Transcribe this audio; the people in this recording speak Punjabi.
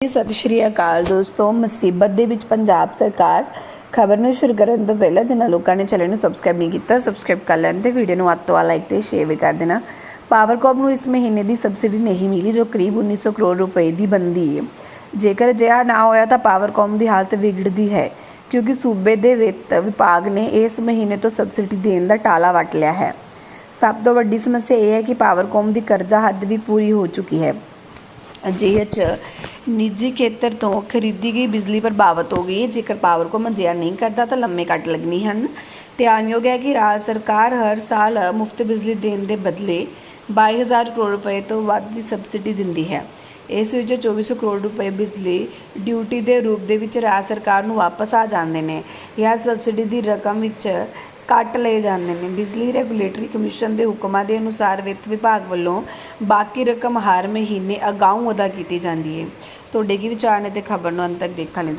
ਸਤਿ ਸ਼੍ਰੀ ਅਕਾਲ ਦੋਸਤੋ। ਮੁਸੀਬਤ ਦੇ ਵਿੱਚ ਪੰਜਾਬ ਸਰਕਾਰ ਖਬਰ ਨੂੰ ਸ਼ੁਰੂ ਕਰਨ ਤੋਂ ਪਹਿਲਾਂ ਜਿਨ੍ਹਾਂ ਲੋਕਾਂ ਨੇ ਚੈਨਲ ਨੂੰ ਸਬਸਕ੍ਰਾਈਬ ਨਹੀਂ ਕੀਤਾ, ਸਬਸਕ੍ਰਾਈਬ ਕਰ ਲੈਣ ਤੇ ਵੀਡੀਓ ਨੂੰ ਅੱਤ ਤੋਂ ਲਾਈਕ ਤੇ ਸ਼ੇਅਰ ਵੀ ਕਰ ਦੇਣਾ। ਪਾਵਰਕੌਮ ਨੂੰ ਇਸ ਮਹੀਨੇ ਦੀ ਸਬਸਿਡੀ ਨਹੀਂ ਮਿਲੀ, ਜੋ ਕਰੀਬ 1900 ਕਰੋੜ ਰੁਪਏ ਦੀ ਬਣਦੀ ਹੈ ਜੇਕਰ ਅਜਿਹਾ ਨਾ ਹੋਇਆ ਤਾਂ ਪਾਵਰਕੌਮ ਦੀ ਹਾਲਤ ਵਿਗੜਦੀ ਹੈ, ਕਿਉਂਕਿ ਸੂਬੇ ਦੇ ਵਿੱਤ ਵਿਭਾਗ ਨੇ ਇਸ ਮਹੀਨੇ ਤੋਂ ਸਬਸਿਡੀ ਦੇਣ ਦਾ ਟਾਲਾ ਵੱਟ ਲਿਆ ਹੈ। ਸਭ ਤੋਂ ਵੱਡੀ ਸਮੱਸਿਆ ਇਹ ਹੈ ਕਿ ਪਾਵਰਕੌਮ ਦੀ ਕਰਜ਼ਾ ਹੱਦ ਵੀ ਪੂਰੀ ਹੋ ਚੁੱਕੀ ਹੈ। ਅਜਿਹੇ 'ਚ ਨਿੱਜੀ ਖੇਤਰ ਤੋਂ ਖਰੀਦੀ ਗਈ ਬਿਜਲੀ ਪ੍ਰਭਾਵਿਤ ਹੋ ਗਈ ਹੈ। ਜੇਕਰ ਪਾਵਰ ਪਾਵਰਕੌਮ ਅਜਿਹਾ ਨਹੀਂ ਕਰਦਾ ਤਾਂ ਲੰਮੇ ਕੱਟ ਲੱਗਣੀ ਹਨ। ਧਿਆਨਯੋਗ ਹੈ ਕਿ ਰਾਜ ਸਰਕਾਰ ਹਰ ਸਾਲ ਮੁਫਤ ਬਿਜਲੀ ਦੇਣ ਦੇ ਬਦਲੇ 22000 ਕਰੋੜ ਰੁਪਏ ਤੋਂ ਵੱਧ ਦੀ ਸਬਸਿਡੀ ਦਿੰਦੀ ਹੈ। ਇਸ ਵਿੱਚ 2400 ਕਰੋੜ ਰੁਪਏ ਬਿਜਲੀ ਡਿਊਟੀ ਦੇ ਰੂਪ ਦੇ ਵਿੱਚ ਰਾਜ ਸਰਕਾਰ ਨੂੰ ਵਾਪਸ ਆ ਜਾਂਦੇ ਨੇ। ਜਾਂ ਸਬਸਿਡੀ ਦੀ ਰਕਮ ਵਿੱਚ ਕੱਟ ਲਏ ਜਾਂਦੇ ਨੇ। ਬਿਜਲੀ ਰੈਗੂਲੇਟਰੀ ਕਮਿਸ਼ਨ ਦੇ ਹੁਕਮਾਂ ਦੇ ਅਨੁਸਾਰ ਵਿੱਤ ਵਿਭਾਗ ਵੱਲੋਂ ਬਾਕੀ ਰਕਮ ਹਰ ਮਹੀਨੇ ਅਗਾਊਂ ਅਦਾ ਕੀਤੀ ਜਾਂਦੀ ਹੈ। ਤੁਹਾਡੇ ਕੀ ਵਿਚਾਰ ਨੇ ਤੇ ਖਬਰ ਨੂੰ ਅੰਤ ਤੱਕ ਦੇਖਣ ਲਈ